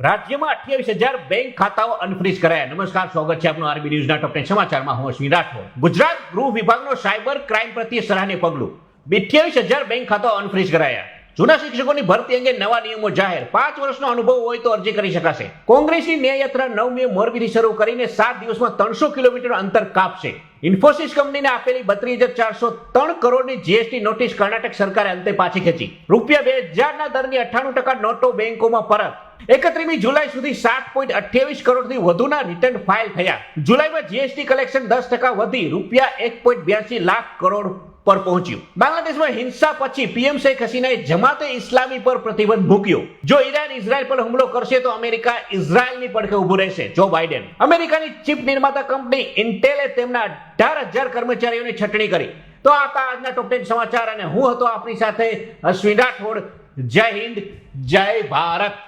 રાજ્યમાં અઠ્યાવીસ હજાર બેંક ખાતાઓ અનફ્રીઝ કરાયા. નમસ્કાર, સ્વાગત છે આપનું આરબી ન્યૂઝના ટોપ સમાચારમાં. હું અશ્વિન રાઠોડ. ગુજરાત ગૃહ વિભાગનો સાયબર ક્રાઇમ પ્રત્યે સરાહનીય પગલું. અઠ્યાવીસ હજાર બેંક ખાતાઓ અનફ્રીઝ કરાયા. જૂના શિક્ષકોની ભરતી અંગે નવા નિયમો જાહેર. પાંચ વર્ષનો અનુભવ હોય તો અરજી કરી શકાશે. કોંગ્રેસની ન્યાયયાત્રા નવ મે મોરબીથી શરૂ કરીને સાત દિવસમાં ત્રણસો કિલોમીટર અંતર કાપશે. ઇન્ફોસિસ કંપનીને આપેલી બત્રીસ હજાર ચારસો ત્રણ કરોડની જીએસટી નોટિસ કર્ણાટક સરકારે અંતે પાછી ખેંચી. રૂપિયા બે હજારના દરની અઠ્ઠાણું ટકા નોટો બેંકોમાં પરત. એકત્રીમી જુલાઈ સુધી સાત પોઈન્ટ અઠ્યાવીસ કરોડથી વધુના રિટર્ન ફાઇલ થયા. જુલાઈમાં જીએસટી કલેક્શન દસ ટકા વધી, રૂપિયા એક પોઈન્ટ બ્યાસી લાખ કરોડ પર પહોંચ્યું. બાંગ્લાદેશમાં હિંસા પછી પીએમ શેખ હસીનાએ જમાતે ઇસ્લામી પર પ્રતિબંધ મૂક્યો. જો ઈરાન ઇઝરાયલ પર હુમલો કરશે તો અમેરિકા ઇઝરાયલની પડખે ઊભું રહેશે, જો બાઇડેન. અમેરિકાની ચીપ નિર્માતા કંપની ઇન્ટેલે તેમના અઢાર હજાર કર્મચારીઓની છટણી કરી. તો આ હતા આજના ટોપ ટેન સમાચાર અને હું હતો આપણી સાથે અશ્વિન રાઠોડ. જય હિન્દ, જય ભારત.